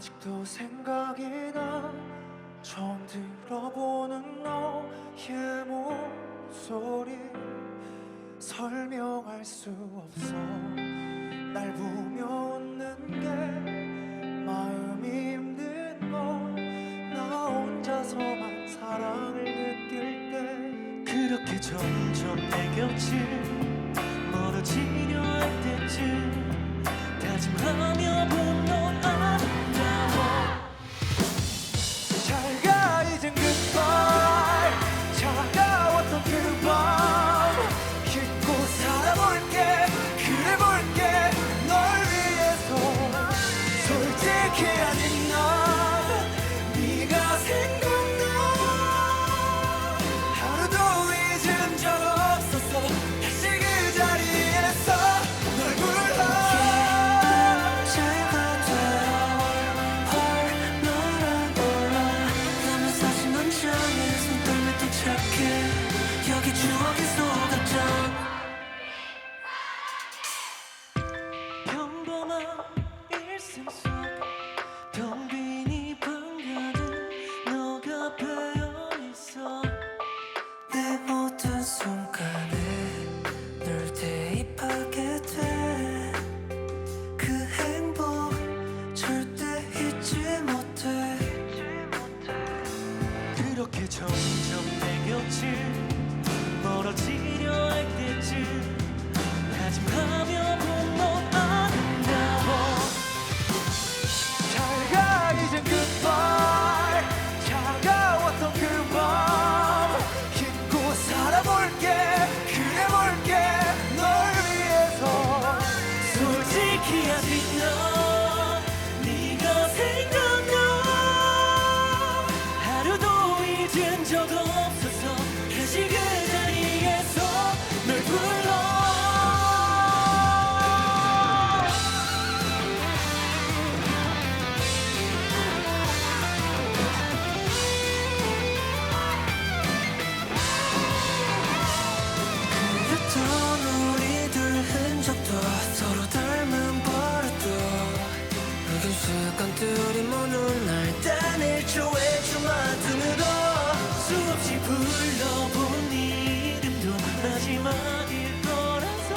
아직도 생각이 나. 처음 들어보는 너의 목소리. 설명할 수 없어. 날 보며 웃는 게 마음이 힘든 거나 혼자서만 사랑을 느낄 때 그렇게 점점 내 곁을 그렇게 점점 내 곁을 멀어지려 할 때쯤 다짐하며 본넌 have you known? 붉은 습관들이 모는 날딴 일조의 주마등으로 수없이 불러본 네 이름도 마지막일 거라서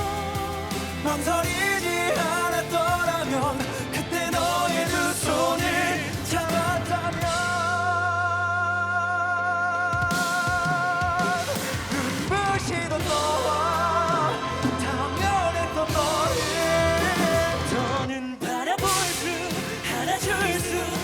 망설이지 않았더라면 그때 너의 두 손을 잡았다면 눈부시던 너와 Jesus.